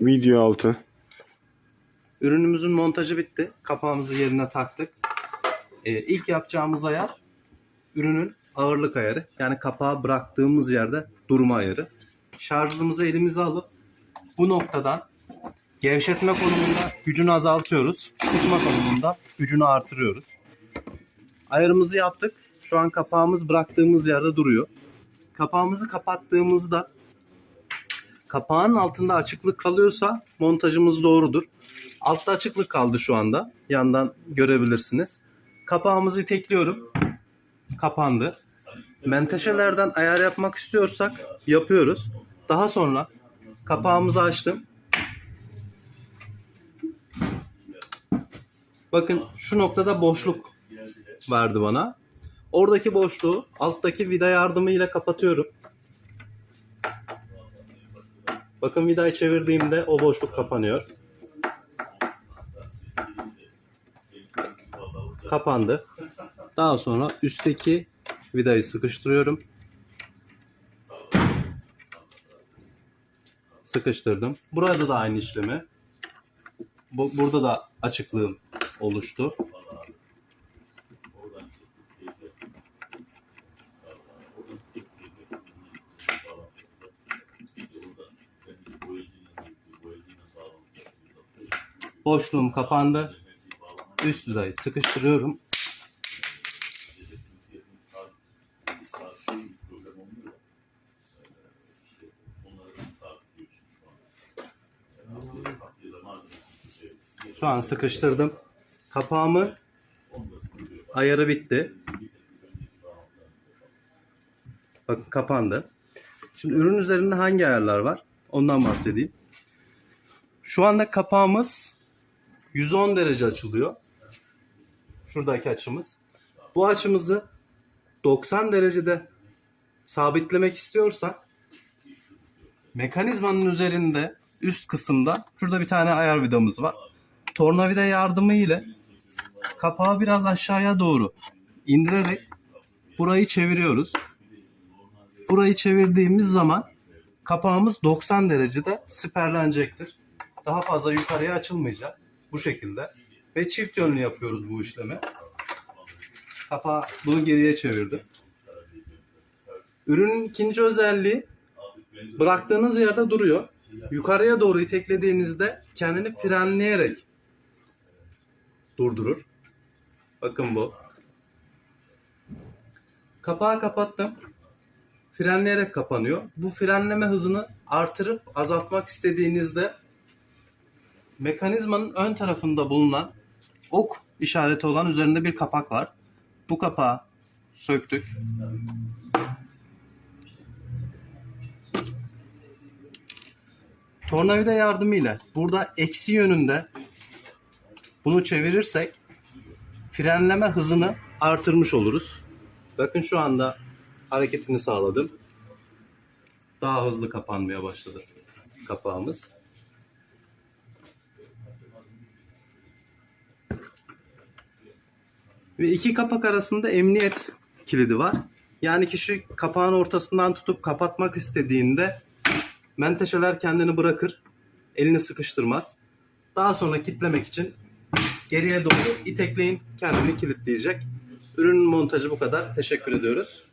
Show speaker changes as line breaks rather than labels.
Video altı.
Ürünümüzün montajı bitti. Kapağımızı yerine taktık. Ee, ilk yapacağımız ayar ürünün ağırlık ayarı. Yani kapağı bıraktığımız yerde durma ayarı. Şarjımızı elimize alıp bu noktadan gevşetme konumunda gücünü azaltıyoruz. Tutma konumunda gücünü artırıyoruz. Ayarımızı yaptık. Şu an kapağımız bıraktığımız yerde duruyor. Kapağımızı kapattığımızda kapağın altında açıklık kalıyorsa montajımız doğrudur. Altta açıklık kaldı şu anda. Yandan görebilirsiniz. Kapağımızı itekliyorum. Kapandı. Menteşelerden ayar yapmak istiyorsak yapıyoruz. Daha sonra kapağımızı açtım. Bakın şu noktada boşluk verdi bana. Oradaki boşluğu alttaki vida yardımıyla kapatıyorum. Bakın vidayı çevirdiğimde o boşluk kapanıyor. Kapandı. Daha sonra üstteki vidayı sıkıştırıyorum. Sıkıştırdım. Burada da aynı işlemi. Bu, burada da açıklığım oluştu. Boşluğum kapandı. Üst vidayı sıkıştırıyorum. Şu an sıkıştırdım. Kapağımı ayarı bitti. Bakın kapandı. Şimdi ürün üzerinde hangi ayarlar var? Ondan bahsedeyim. Şu anda kapağımız 110 derece açılıyor. Şuradaki açımız. Bu açımızı 90 derecede sabitlemek istiyorsak mekanizmanın üzerinde üst kısımda şurada bir tane ayar vidamız var. Tornavida yardımı ile kapağı biraz aşağıya doğru indirerek burayı çeviriyoruz. Burayı çevirdiğimiz zaman kapağımız 90 derecede siperlenecektir. Daha fazla yukarıya açılmayacak. Bu şekilde. Ve çift yönlü yapıyoruz bu işlemi. Kapağı bunu geriye çevirdim. Ürünün ikinci özelliği bıraktığınız yerde duruyor. Yukarıya doğru iteklediğinizde kendini frenleyerek durdurur. Bakın bu. Kapağı kapattım. Frenleyerek kapanıyor. Bu frenleme hızını artırıp azaltmak istediğinizde mekanizmanın ön tarafında bulunan ok işareti olan üzerinde bir kapak var. Bu kapağı söktük. Tornavida yardımıyla burada eksi yönünde bunu çevirirsek frenleme hızını artırmış oluruz. Bakın şu anda hareketini sağladım. Daha hızlı kapanmaya başladı kapağımız. Ve iki kapak arasında emniyet kilidi var. Yani kişi kapağın ortasından tutup kapatmak istediğinde menteşeler kendini bırakır. Elini sıkıştırmaz. Daha sonra kitlemek için geriye doğru itekleyin kendini kilitleyecek. Ürünün montajı bu kadar. Teşekkür ediyoruz.